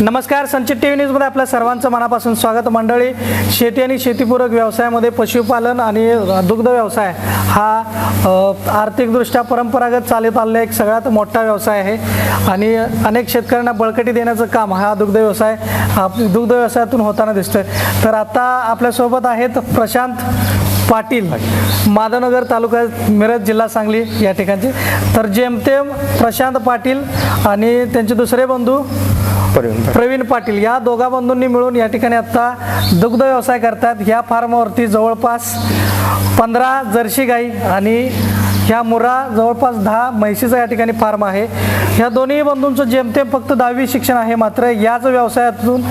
नमस्कार संचित T V न्यूजमध्ये आपल्या सर्वांचं मनापासून स्वागत मंडळी. शेती आणि शेतीपूरक व्यवसायामध्ये पशुपालन आणि दुग्ध व्यवसाय हा आर्थिकदृष्ट्या परंपरागत चालत आलेला एक सगळ्यात मोठा व्यवसाय आहे. आणि अनेक शेतकऱ्यांना बळकटी देण्याचं काम हा दुग्ध व्यवसाय हा दुग्ध व्यवसायातून होताना दिसतोय. तर आता आपल्यासोबत आहेत प्रशांत पाटील माधवनगर तालुका मिरज जिल्हा सांगली या ठिकाणचे. तर जेमतेम प्रशांत पाटील आणि त्यांचे दुसरे बंधू प्रवीण पाटील. या दोघा बंधूंनी मिळून या ठिकाणी आता दुग्ध व्यवसाय करतात. ह्या फार्मवरती जवळपास पंधरा जर्सी गाई आणि ह्या मुरा जवळपास दहा म्हैशीचा या ठिकाणी फार्म आहे. ह्या दोन्ही बंधूंचं जेमतेम फक्त दहावी शिक्षण आहे मात्र याच व्यवसायातून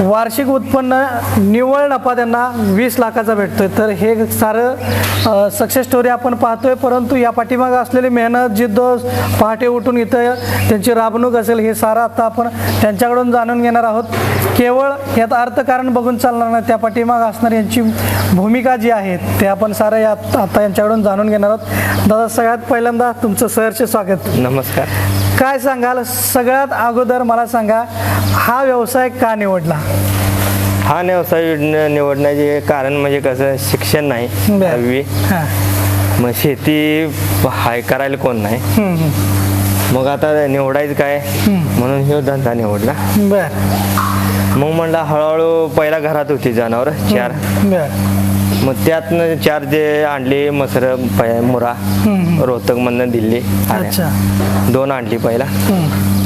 वार्षिक उत्पन्न निव्वळ नफा त्यांना वीस लाखाचा भेटतोय. तर हे सारं सक्सेस स्टोरी आपण पाहतोय. परंतु या पाठीमागं असलेली मेहनत जिद्द पहाटे उठून इथं त्यांची राबणूक असेल हे सारं आता आपण त्यांच्याकडून जाणून घेणार आहोत. केवळ यात अर्थकारण बघून चालणार नाही त्या पाठीमागं असणारी यांची भूमिका जी आहे ते आपण सारं या आता यांच्याकडून जाणून घेणार आहोत. दादा सगळ्यात पहिल्यांदा तुमचं सहर्ष स्वागत. नमस्कार. काय सांगाल? सगळ्यात अगोदर मला सांगा हा व्यवसाय का निवडला? हा व्यवसाय निवडण्याचे कारण म्हणजे कसं शिक्षण नाही. दहावी. हां. मग शेती हाय करायला कोण नाही. मग आता निवडायचं काय? म्हणून ह्यो धंदा निवडला. बर. मग म्हणला हळूहळू पहिला घरात होती जनावर चार. मग त्यातनं चार जे आणली मसर मुरा रोहतक मधनं दिल्ली. अच्छा दोन आणली पहिला.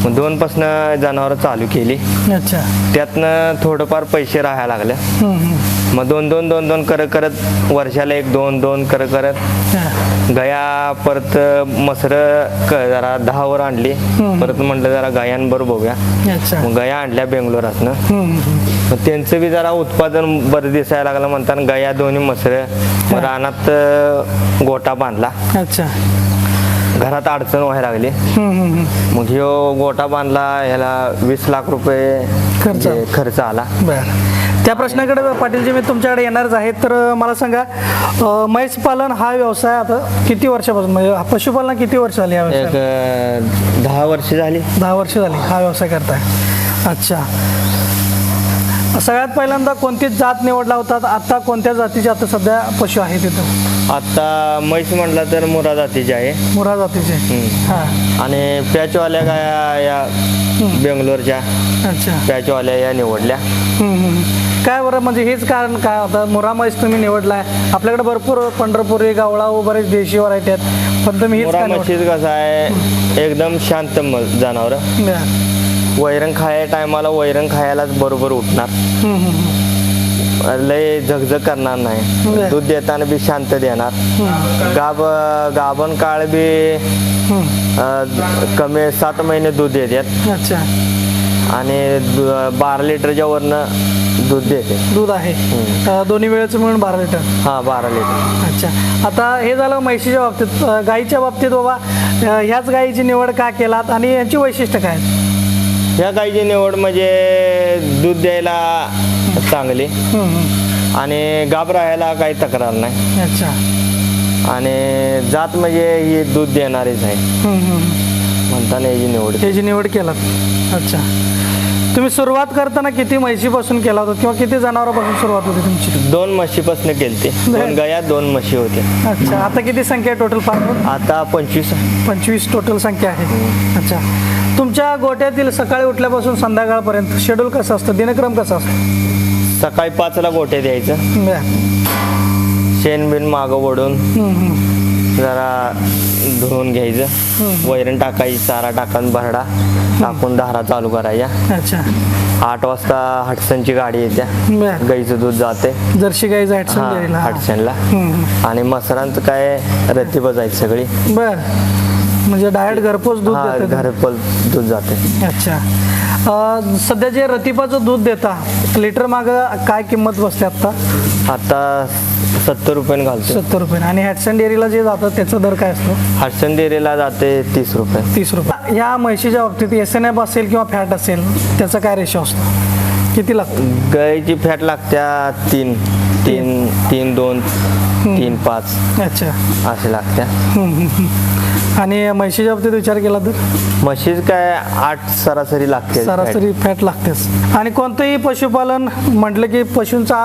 मग दोन पासन जनावर चालू केली अच्छा त्यातनं थोडंफार पैसे राहायला लागले. मग दोन दोन दोन दोन करत करत वर्षाला एक दोन दोन करत करत. गया परत मसर जरा दहा वर आणली. परत म्हटलं जरा गयांबर बघूया. अच्छा. मग गया आणल्या बेंगलोरातनं. मग त्यांचं बी जरा उत्पादन बरं दिसायला लागलं म्हणताना गया दोन्ही मसर मग रानात गोटा बांधला. अच्छा. घरात अडचण व्हायला लागली. मग ह्यो गोटा बांधला ह्याला वीस लाख रुपये खर्च. खर्च आला. बर. त्या प्रश्नाकडे पाटीलजी मी तुमच्याकडे येणारच आहे तर मला सांगा अं, म्हैस पालन हा व्यवसाय आता किती वर्षापासून म्हणजे पशुपालन किती वर्ष झाली या एक व्यवसायाला अं, दहा वर्ष झाली. दहा वर्ष झाली हा व्यवसाय करताय. अच्छा. सगळ्यात पहिल्यांदा कोणती जात निवडला होता आता कोणत्या जातीचे? आता सध्या पशु आहेत तिथं. आता म्हैस म्हटला तर मुरा जातीची आहे. मुरा जातीचे. हां. आणि पॅचवाल्या गाया या बेंगलोरच्या? अच्छा. पॅचवाल्या या निवडल्या. काय बरं म्हणजे हेच कारण काय होतं मुरा म्हैस तुम्ही निवडलाय. आपल्याकडे भरपूर पंढरपुरी गावळा बरेच देशी व्हरायटी आहेत. पण तुम्ही हेच काय कसं आहे? एकदम शांत जनावर. वैरण खाया टायमाला वैरण खायलाच बरोबर उठणार. लय झगझग करणार. नाही. दूध देताना बी शांत देणार. गाब गाभण काळ बी. अं, कमी सात महिने दूध देतात अच्छा. आणि दु- बारा लिटरच्या वरनं दूध देते. दूध आहे. अं, दोन्ही वेळेचं मिळून बारा लिटर. हा बारा लिटर. अच्छा. आता हे झालं म्हैशीच्या बाबतीत अं, गाईच्या बाबतीत बाबा अं, ह्याच गाईची निवड का केलात आणि यांची वैशिष्ट्य काय आहेत? ह्या गाईची निवड म्हणजे दूध द्यायला चांगली. आणि गाब राहायला काही तक्रार नाही. अच्छा. आणि जात म्हणजे ही दूध देणारीच आहे. हम्म, हम्म. म्हणताना याची निवड ह्याची निवड केलात. अच्छा. तुम्ही सुरुवात करताना किती म्हैशीपासून केला होता किंवा किती जनावरांपासून सुरुवात होती तुमची? दोन म्हशीपासून केलते. दोन गाया दोन म्हशी होत्या. अच्छा. आता किती संख्या आहे टोटल फार्म आता पंचवीस पंचवीस टोटल संख्या आहे. अच्छा. तुमच्या गोट्यातील सकाळी उठल्यापासून संध्याकाळपर्यंत शेड्यूल कसं असतं? दिनक्रम कसा असतो? सकाळी पाचला गोटे द्यायचं. शेण बिन मागं ओढून. जरा धुवून घ्यायचं. वैरण टाकायची चारा टाकून भरडा. टाकून धारा चालू करायच्या. अच्छा. आठ वाजता हटसनची गाडी येत्या बरं. गाईचं दूध जाते. जर्सी गाईचा हॅटसन हटसनला. आणि मसरांचं काय रत्ती बजायची सगळी. बर. म्हणजे डायरेक्ट घरपोच दूध घरपल दूध जाते. अच्छा. सध्या जे रतिपाचं दूध देता लिटर माग काय किंमत बसते आता? आता सत्तर रुपयाने घालतो सत्तर रुपये आणि हॅटसन डेअरीला जे जातं त्याचा दर काय असतो? हटसन डेअरीला जाते तीस रुपये. तीस रुपये. या म्हशीच्या बाबतीत एस एन एफ असेल किंवा फॅट असेल त्याचा काय रेशो असतो? किती लागतो? गाईची फॅट लागत्या तीन तीन तीन दोन तीन पाच. अच्छा. असे लागत्या हम्म, हम्म, हम्म. आणि म्हशीच्या बाबतीत विचार केला तर? म्हशीच काय आठ सरासरी लागते. सरासरी फॅट लागतेच. आणि कोणतंही पशुपालन म्हटलं की पशूंचा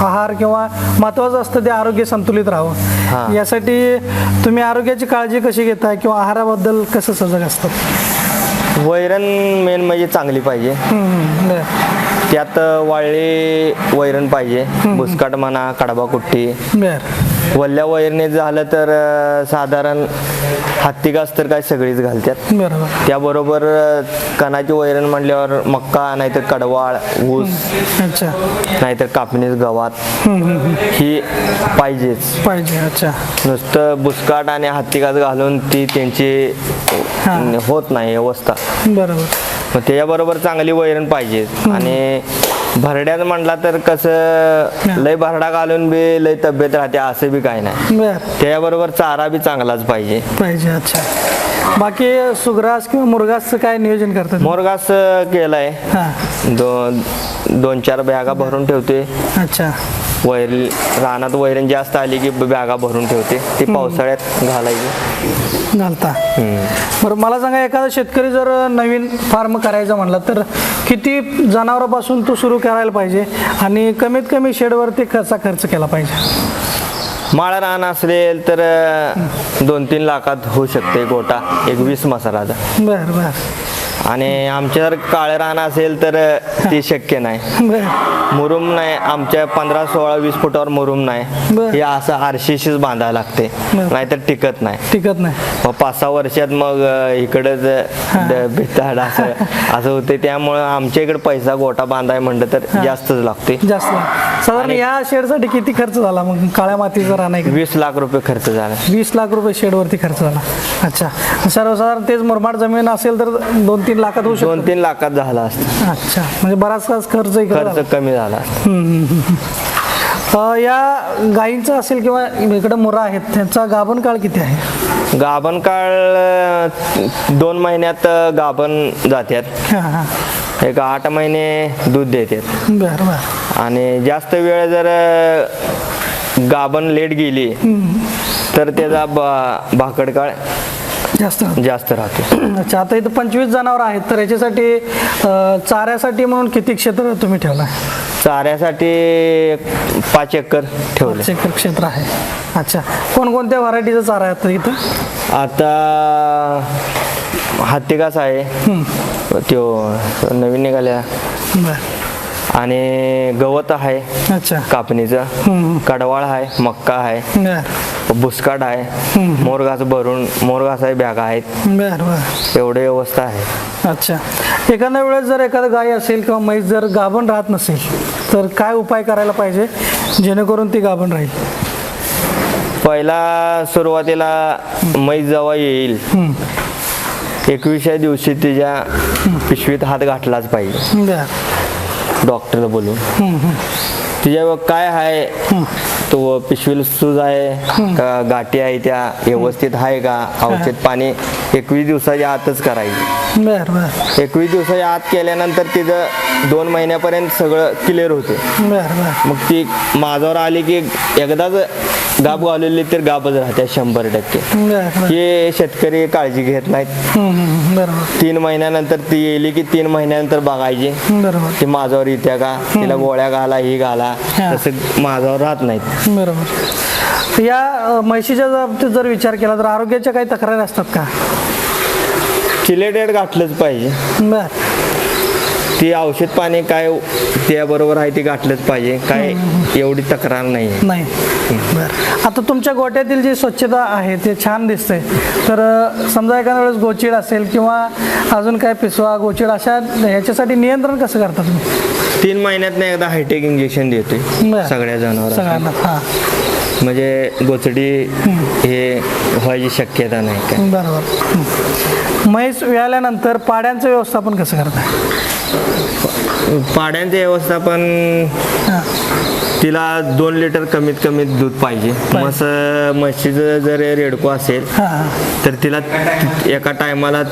आहार किंवा महत्वाचं असतं ते आरोग्य संतुलित राहावं. यासाठी तुम्ही आरोग्याची काळजी कशी घेताय किंवा आहाराबद्दल कसं सजग असतात? वैरण मेन म्हणजे चांगली पाहिजे. हम्म, बरं. त्यात वाळली वैरण पाहिजे. बुसकाट म्हणा कडबा कुट्टी बरं. वल्ल्या वैरणी झालं तर साधारण हत्ती घास तर काय सगळीच घालतात बरोबर. त्याबरोबर कणाची वैरण म्हणल्यावर मक्का नाहीतर कडवाळ ऊस अच्छा. नाहीतर कापणीस गवात. ही पाहिजेच. पाहिजे अच्छा. नुसतं बुसकाट आणि हत्ती घास घालून ती त्यांची. होत नाही अवस्था. बरोबर. मग त्याच्याबरोबर चांगली वैरण पाहिजे. आणि भरड्यात म्हटला तर कसं लय भरडा घालून बी लय तब्येत राहते असं बी काय नाही. बरं. त्याच्याबरोबर चारा बी चांगलाच पाहिजे. पाहिजे अच्छा. बाकी सुग्रास किंवा मुरगासचं काय नियोजन करतात? मोरगास केलाय. हां. दोन दोन चार बॅगा भरून ठेवते अच्छा. वैर रानात वैरण जास्त आली की बॅगा भरून ठेवते. ती पावसाळ्यात घालायची. घालता. बरं मला सांगा एखादा शेतकरी जर नवीन फार्म करायचा म्हणला तर किती जनावरांपासून तो सुरू करायला पाहिजे? आणि कमीत कमी शेडवरती कसा खर्च केला पाहिजे? माळा रान असेल तर दोन तीन लाखात होऊ शकते गोटा. एक वीस मसालाचा बरं बरं. आणि आमच्या जर काळं रान असेल तर ते शक्य नाही. मुरुम नाही आमच्या पंधरा सोळा वीस फुटावर मुरुम नाही. हे असं आरशीशीच बांधायला लागते. नाहीतर टिकत नाही. टिकत नाही. मग पाच सहा वर्षात मग इकडंच बिताड असं असं होते. त्यामुळं आमच्या इकडे पैसा गोटा बांधाय म्हणलं तर जास्तच लागते. जास्त. साधारण या शेडसाठी किती खर्च झाला? मग काळ्या मातीचा राहणार वीस लाख रुपये खर्च झाला. वीस लाख रुपये शेडवरती खर्च झाला. अच्छा. सर्वसाधारण तेच मुरमाड जमीन असेल तर दोन तीन लाखात होऊ शकतो. दोन तीन लाखात झाला असता. अच्छा म्हणजे बराचसाच खर्च इकडे झाला. खर्च कमी झाला असता. हम्म, हम्म, हम्म. अ, या गायींचं असेल किंवा इकडं मुरा आहेत त्यांचा गाभण काळ किती आहे? गाभण काळ अं, दोन महिन्यात अं, गाभण जातात हां हां. एक आठ महिने दूध देतात बरं बरं. आणि जास्त वेळ जर अं, गाभण लेट गेली तर त्याचा भाकड काळ जास्त जास्त राहतो. अच्छा आता इथं पंचवीस जनावर आहेत तर याच्यासाठी अ, चाऱ्यासाठी म्हणून किती क्षेत्र तुम्ही ठेवलं चाऱ्यासाठी पाच एकर ठेवले पाच एकर क्षेत्र आहे. अच्छा कोणकोणत्या व्हरायटीचा चारा आहे आता इथं? आता हत्तीकास आहे. त्यो नवीन निघाल्या. बरं. आणि गवत आहे अच्छा. कापणीचं. कडवाळ आहे मक्का आहे. बरं. बुसकाट आहे. मोरघास भरून मोरघास आहे बॅगा आहेत. एवढे व्यवस्था आहे. अच्छा. एखाद्या वेळेस जर एखादा गाय असेल किंवा म्हैस जर गाभण राहत नसेल तर काय उपाय करायला पाहिजे? जेणेकरून ती गाभण राहील. पहिला सुरुवातीला मैस जेव्हा येईल हम्म. एकविसच्या दिवशी तिच्या पिशवीत हात घातलाच पाहिजे. डॉक्टरला बोलून. तिच्या काय आहे? तो पिशवीला सूज आहे का? गाठी आहे त्या? व्यवस्थित आहे का? औषध पाणी एकवीस दिवसाच्या आतच करायची. बरं एकवीस दिवसाच्या आत केल्यानंतर तिचं दोन महिन्यापर्यंत सगळं क्लिअर होते. मग ती माझ्यावर आली की एकदाच गाब गावलेली तर गाबच राहते शंभर टक्के. हे शेतकरी काळजी घेत नाहीत. तीन महिन्यानंतर ती येली की तीन महिन्यानंतर बघायची. ती माझ्यावर येत्या का? तिला गोळ्या घाला ही घाला. तसं माझ्यावर राहत नाहीत. बरोबर. या म्हशीच्या बाबतीत जर विचार केला तर आरोग्याच्या काही तक्रारी असतात का? चिलेटेड घातलंच पाहिजे. बर. ती औषध पाणी काय त्याबरोबर आहे ती घातलंच पाहिजे. काय एवढी तक्रार नाही. नाही. बर. आता तुमच्या गोट्यातील जी स्वच्छता आहे ते छान दिसते तर समजा एखाद्या वेळेस गोचिड असेल किंवा अजून काय पिसवा गोचिड अशा ह्याच्यासाठी नियंत्रण कसं करता तुम्ही? तीन महिन्यात एकदा हायटेक इंजेक्शन बरं. सगळ्या जनावर हां. म्हणजे गोचडी हे व्हायची शक्यता नाही काय. बरोबर. म्हैस विळाल्यानंतर पाड्यांचं व्यवस्थापन कसं करता पाड्यांचे व्यवस्थापन तिला दोन लिटर कमीत कमी दूध पाहिजे. मस म्हशीचं जर रेडको असेल तर तिला एका टायमाला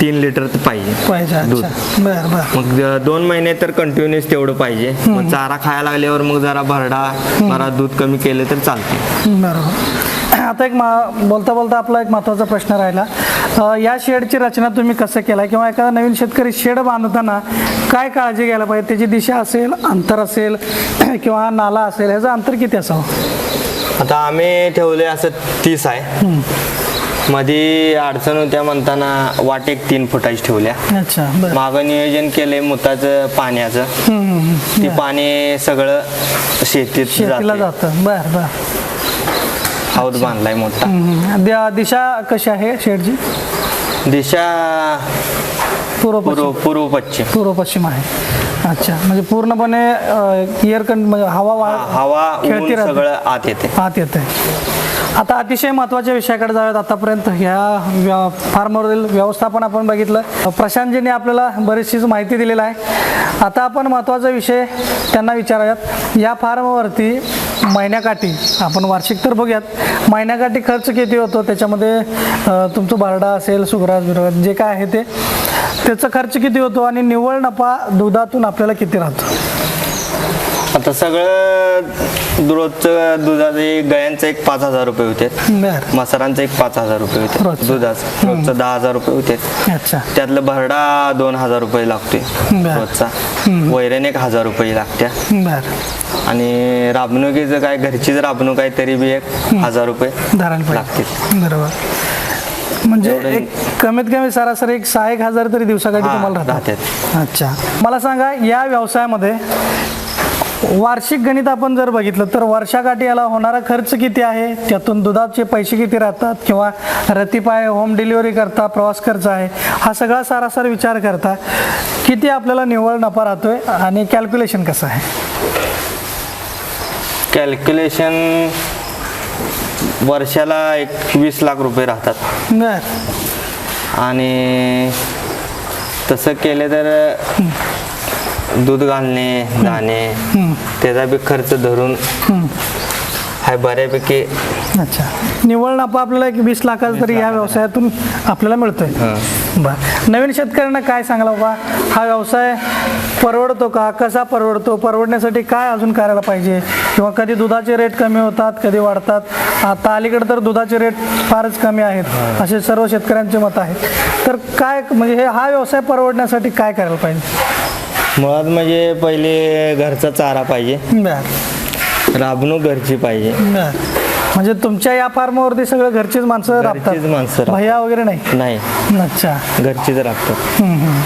तीन लिटर पाहिजे पाहिजे दूध. मग दोन महिने तर कंटिन्युअस तेवढं पाहिजे. मग चारा खायला लागल्यावर मग जरा भरडा जरा दूध कमी केलं तर चालते बरोबर. आता एक मा बोलता बोलता आपला एक महत्त्वाचा प्रश्न राहिला. या शेडची रचना तुम्ही कसं केला किंवा एखादा नवीन शेतकरी शेड बांधताना काय काळजी घ्यायला पाहिजे? त्याची दिशा असेल अंतर असेल किंवा नाला असेल ह्याचं अंतर किती असावं? आता आम्ही ठेवले असं तीस आहे. मध्ये अडचण होत्या म्हणताना वाट एक तीन फुटाची ठेवल्या. मागं नियोजन केलंय मुताचं पाण्याचं. ते पाणी सगळं शेतीत जाते जातं. बरं बरं. हौद बांधलाय मोठा. हम्म, हम्म. द्या- दिशा कशी आहे शेडची दिशा पूर्व पूर्व पश्चिम पूर्व पश्चिम पूर्व पश्चिम आहे. अच्छा. म्हणजे पूर्णपणे एअर कं म्हणजे हवा हवा ऊन खेळती राहते. सगळं आत येते. आत येते. आता अतिशय महत्त्वाच्या विषयाकडे जाऊयात आतापर्यंत. ह्या फार्मवरील व्यवस्थापन आपण बघितलं. प्रशांतजीने आपल्याला बरीचशीच माहिती दिलेली आहे. आता आपण महत्त्वाचा विषय त्यांना विचारूयात. या फार्मवरती महिन्याकाठी आपण वार्षिक तर बघूयात. महिन्याकाठी खर्च किती होतो? त्याच्यामध्ये तुमचं बारडा असेल सुग्रास बिग्रास जे काय आहे ते त्याचा खर्च किती होतो आणि निव्वळ नफा दुधातून आपल्याला किती राहतो? आता सगळं रोजचं दुधाचं गायांचं एक पाच हजार रुपये होते. बरं. मसरांचं एक पाच हजार रुपये होते. रोजचं. दुधाचं. रोजचं दहा हजार रुपये होते. अच्छा. त्यातलं भरडा दोन हजार रुपये लागतोय बरं. रोजचा. वैरण एक हजार रुपये लागत्या. बरं. आणि राबणुकीचं काय घरचीच राबणूक आहे तरी बी एक हजार रुपये धरायला लागतील. पाहिजे बरोबर. म्हणजे एवढं- एक कमीत कमी सरासरी एक सहा एक हजार तरी दिवसाकाठी हा, तुम्हाला राहतात. राहतात. अच्छा. मला सांगा या व्यवसायामध्ये वार्षिक गणित आपण जर बघितलं तर वर्षाकाठी याला होणारा खर्च किती आहे? त्यातून दुधाचे पैसे किती राहतात? किंवा रतीपाय होम डिलिव्हरी करता प्रवास खर्च आहे? हा सगळा सारासार विचार करता किती आपल्याला निव्वळ नफा राहतोय आणि कॅल्क्युलेशन कसं आहे? कॅल्क्युलेशन वर्षाला एक वीस लाख रुपये राहतात. बर. आणि तसं केलं तर दूध घालणे दाणे त्याचा बी खर्च धरून हाय बऱ्यापैकी अच्छा. निव्वळ नफा आपल्याला एक वीस लाखाचा तरी या व्यवसायातून आपल्याला मिळतोय. बर. नवीन शेतकऱ्यांना काय सांगायला बाबा? हा व्यवसाय परवडतो का? कसा परवडतो? परवडण्यासाठी काय अजून करायला पाहिजे? किंवा कधी दुधाचे रेट कमी होतात कधी वाढतात? आता अलीकडे तर दुधाचे रेट फारच कमी आहेत असे सर्व शेतकऱ्यांचे मत आहे तर काय म्हणजे हे हा व्यवसाय परवडण्यासाठी काय करायला पाहिजे? मुळात म्हणजे पहिले घरचा चारा पाहिजे. बर. राबणूक घरची पाहिजे. बर. म्हणजे तुमच्या या फार्मवरती सगळं घरचीच माणसं घरचीच माणसं राबतात. राबतात. भैया वगैरे नाही? नाही. अच्छा. घरचीच राबतात. हम्म, हम्म.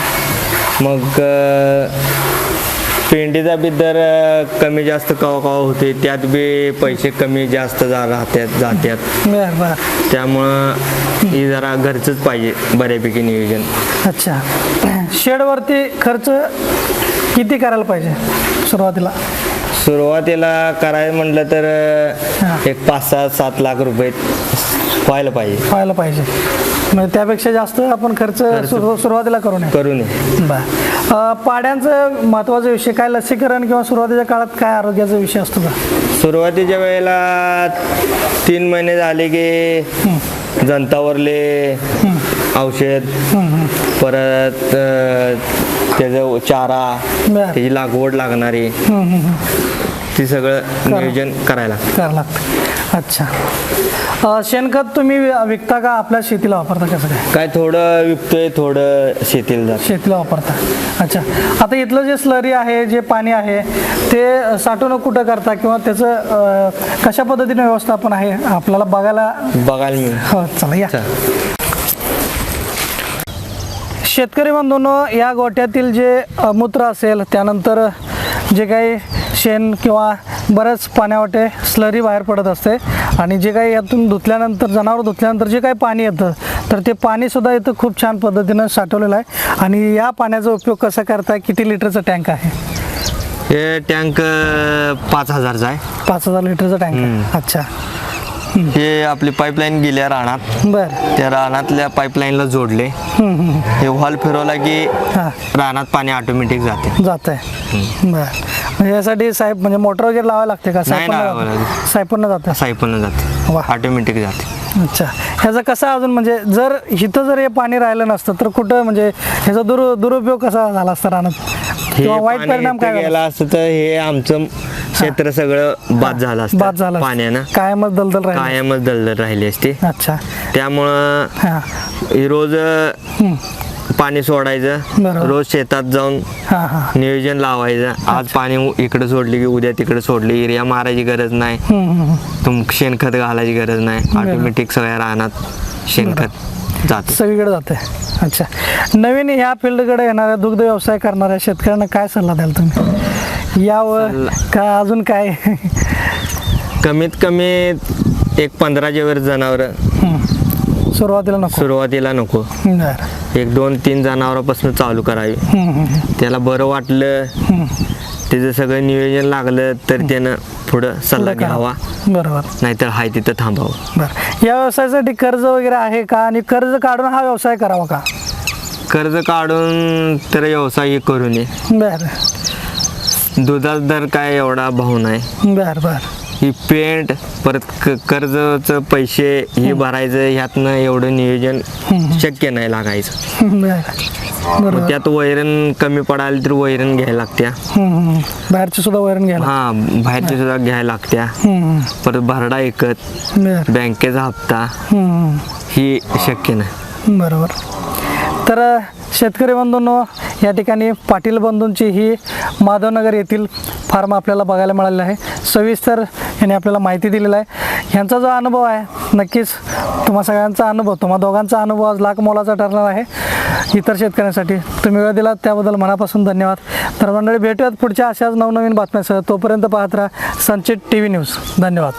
मग अं, पेंडीचा बी दर अं, कमी जास्त कवा कवा होते. त्यात बी पैसे कमी जास्त जा राहतात जात्यात. बर बर. त्यामुळं ही जरा घरचंच पाहिजे बऱ्यापैकी नियोजन. अच्छा. शेडवरती खर्च किती करायला पाहिजे सुरुवातीला? सुरुवातीला करायचं म्हटलं तर एक पाच सहा सात लाख रुपये व्हायला पाहिजे. व्हायला पाहिजे. म्हणजे त्यापेक्षा जास्त आपण खर्च सुरु- सुरुवातीला करू नये. करू नये. बर. पाड्यांचं महत्त्वाचा विषय काय? लसीकरण किंवा सुरुवातीच्या काळात काय आरोग्याचा विषय असतो का? सुरुवातीच्या वेळेला तीन महिने झाले की जंतावरले औषध परत त्याचं चारा. त्याची लागवड लागणारी. ती सगळं नियोजन करायला. करावं लागतं. अच्छा. शेणखत तुम्ही विकता का? आपल्या शेतीला वापरता कसं काय काय थोडं विकतोय थोडं शेतीला जात. शेतीला वापरता. अच्छा. आता इथलं जे स्लरी आहे जे पाणी आहे ते साठवणूक कुठं करता किंवा त्याचं कशा पद्धतीने व्यवस्थापन आहे? आपल्याला बघायला बघायला मिळेल. हो चला या. शेतकरी बंधूंनो या गोठ्यातील जे मूत्र असेल त्यानंतर जे काही शेण किंवा बऱ्याच पाण्यावाटे स्लरी बाहेर पडत असते. आणि जे काही यातून धुतल्यानंतर जनावर धुतल्यानंतर जे काही पाणी येतं तर ते पाणीसुद्धा इथं खूप छान पद्धतीनं साठवलेलं आहे. आणि या पाण्याचा उपयोग कसा करताय? किती लिटरचा टँक आहे? हे टँक पाच हजारचा आहे. पाच हजार लिटरचा टँक. अच्छा. हे आपली पाईपलाईन गेल्या रानात. बरं. त्या रानातल्या पाईपलाईनला जोडले. हे व्हॉल फिरवला की रानात पाणी ऑटोमॅटिक जाते. जात आहे बरं. यासाठी साहेब म्हणजे मोटर वगैरे लावायला लागते का? साहेबनं जातं सायपन जाते. ऑटोमॅटिक जाते. अच्छा. ह्याचा कसा अजून म्हणजे जर इथं जर हे पाणी राहिलं नसतं तर कुठं म्हणजे ह्याचा दुर दुरुपयोग कसा झाला असता रानात? हे वाईट परिणाम काय गेला असतं तर हे आमचं क्षेत्र सगळं बाद झालं बाद असतं. झाला पाण्यानं. कायमच दलदल राहील. कायमच दलदल राहिली असते. अच्छा. त्यामुळं हा. रोज. पाणी सोडायचं. रोज शेतात जाऊन नियोजन लावायचं. आज पाणी इकडे सोडले की उद्या तिकडे सोडले. एरिया मारायची गरज नाही. तुम शेणखत घालायची गरज नाही. ऑटोमॅटिक सगळ्या रानात शेणखत जात. सगळीकडे जाते. अच्छा. नवीन ह्या फील्डकडे येणाऱ्या दुग्ध व्यवसाय करणाऱ्या शेतकऱ्यांना काय सल्ला द्याल तुम्ही? यावर का अजून काय? कमीत कमी एक पंधराच्या वर जनावर. सुरुवातीला नको. सुरुवातीला नको. एक दोन तीन जनावरांपासून चालू करावी. त्याला बरं वाटलं. त्याचं सगळं नियोजन लागलं तर त्यानं पुढं सल्ला. घ्यावा. बरोबर. नाहीतर हाय तिथं थांबावं. बरं. या व्यवसायासाठी कर्ज वगैरे आहे का? आणि कर्ज काढून हा व्यवसाय करावा का? कर्ज काढून तर व्यवसाय हे करू नये. बरं. दुधाचा दर काय एवढा भाव नाही. बरं बरं. ही पेंट परत क- कर्जचं पैसे हे भरायचं ह्यातनं एवढं नियोजन शक्य नाही लागायचं. बरं. मग बरोबर. त्यात वैरण कमी पडायला तर वैरण घ्यायला लागत्या. हम्म, हम्म. बाहेरची सुद्धा वैरण घ्यायला हा बाहेरच्या सुद्धा घ्यायला लागत्या. हम्म, परत भरडा एकत बरं. बँकेचा हप्ता. हम्म. ही शक्य नाही. बरोबर. तर शेतकरी बंधूंनो या ठिकाणी पाटील बंधूंची ही माधवनगर येथील फार्म आपल्याला बघायला मिळालेला आहे. सविस्तर यांनी आपल्याला माहिती दिलेला आहे. ह्यांचा जो अनुभव आहे नक्कीच तुम्हा सगळ्यांचा अनुभव तुम्हा दोघांचा अनुभव आज लाख मोलाचा ठरणार आहे. इतर शेतकऱ्यांसाठी तुम्ही वेळ दिलात त्याबद्दल मनापासून धन्यवाद. तर मंडळी भेटूयात पुढच्या अशाच नवनवीन बातम्यासह. तोपर्यंत पाहत राहा संचित टी व्ही न्यूज. धन्यवाद.